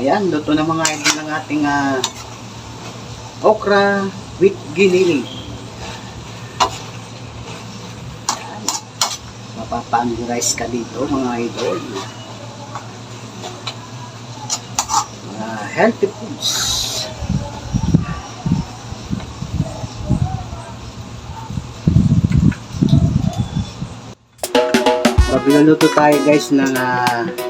Ayan, luto na mga idol ng ating uh, okra with giniling. Mapapangurize ka dito mga idol. Uh, healthy foods. Pag so, tayo guys ng uh,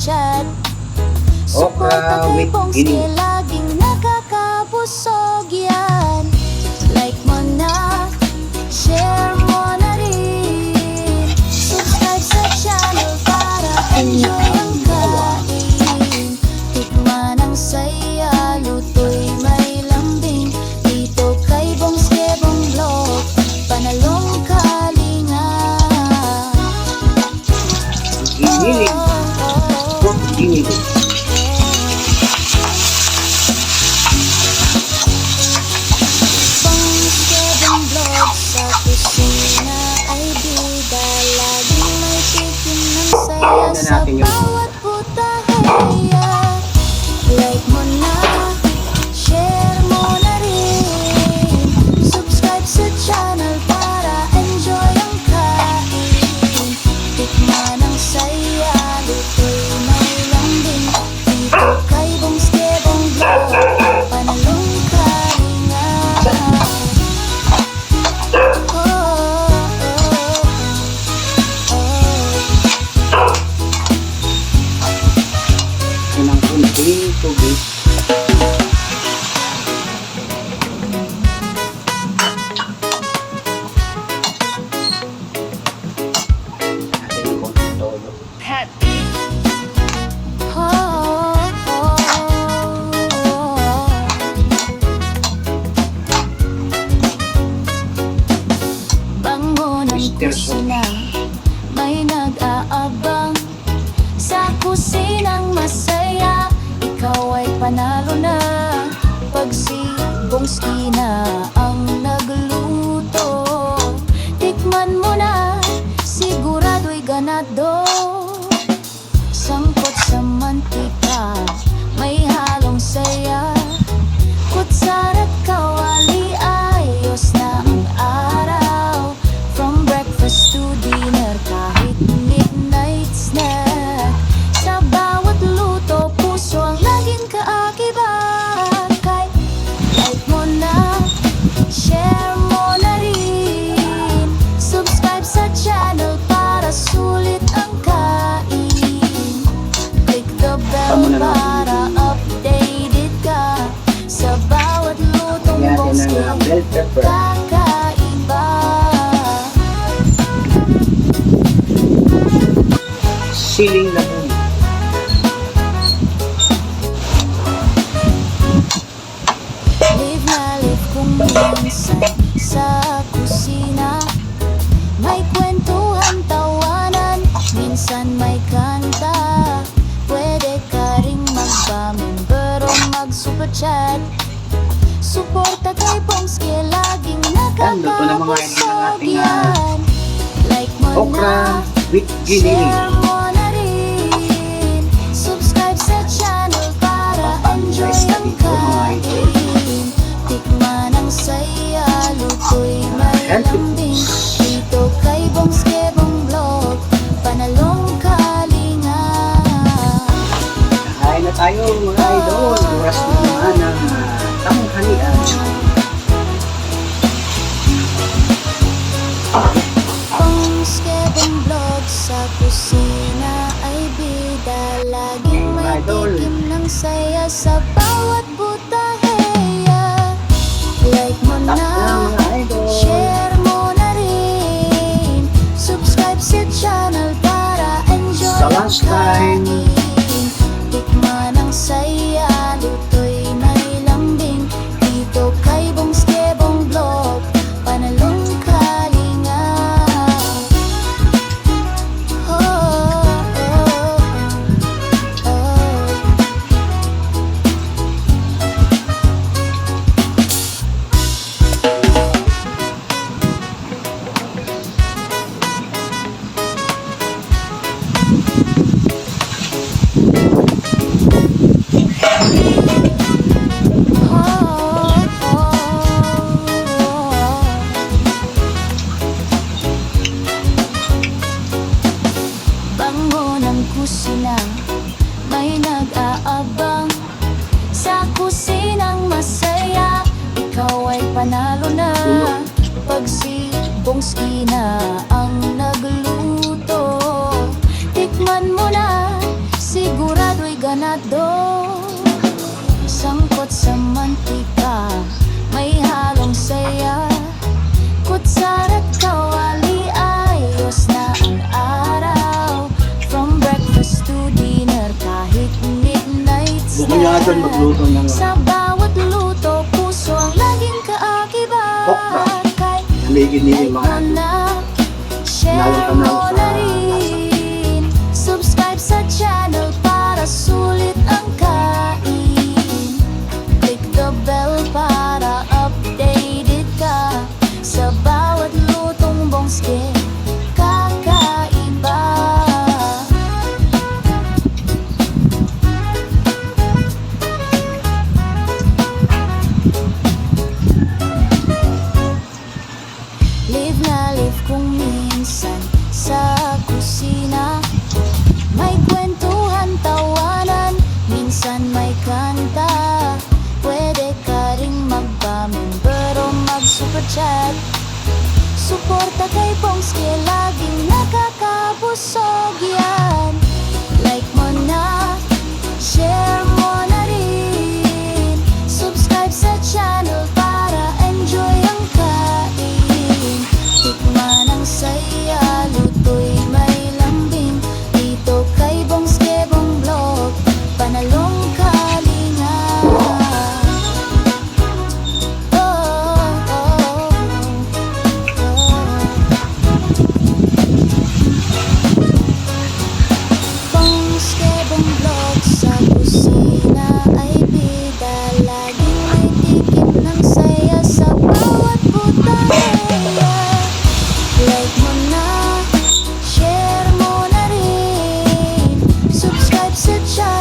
chat. Sukot at ipong laging nakakabusog yan. Like mo na, share mo na rin. Subscribe sa channel para enjoy persona May nag-aabang Sa kusinang masaya. Ikaw ay panalo na Pagsibong skina siling Laguna. Live na live kung minsan sa kusina. May kwentuhan, tawanan, minsan may kanta. Pwede ka ring magpamin pero mag-super chat Suporta kay Pongs kaya laging nakakapusog yan Like mo na, Okra with giniling. Sa kusina ay bida. Laging may tikim ng saya sa bawat butaheya. Like mo na. Share mo na rin. Subscribe sa channel para enjoy ang kain panalo na. Pag si Bongski na ang nagluto Tikman mo na Sigurado'y ganado. Sangkot sa mantika May halong saya. Kutsara't kawali Ayos na ang araw. From breakfast to dinner Kahit midnight Gusto niya Kahit Nagiginiling mga Like mo idol. na, share Nalata na mo ako na sa- chat. Suporta kay Pongski, laging nakakabusog yan. Like mo na, share mo na Subscribe sa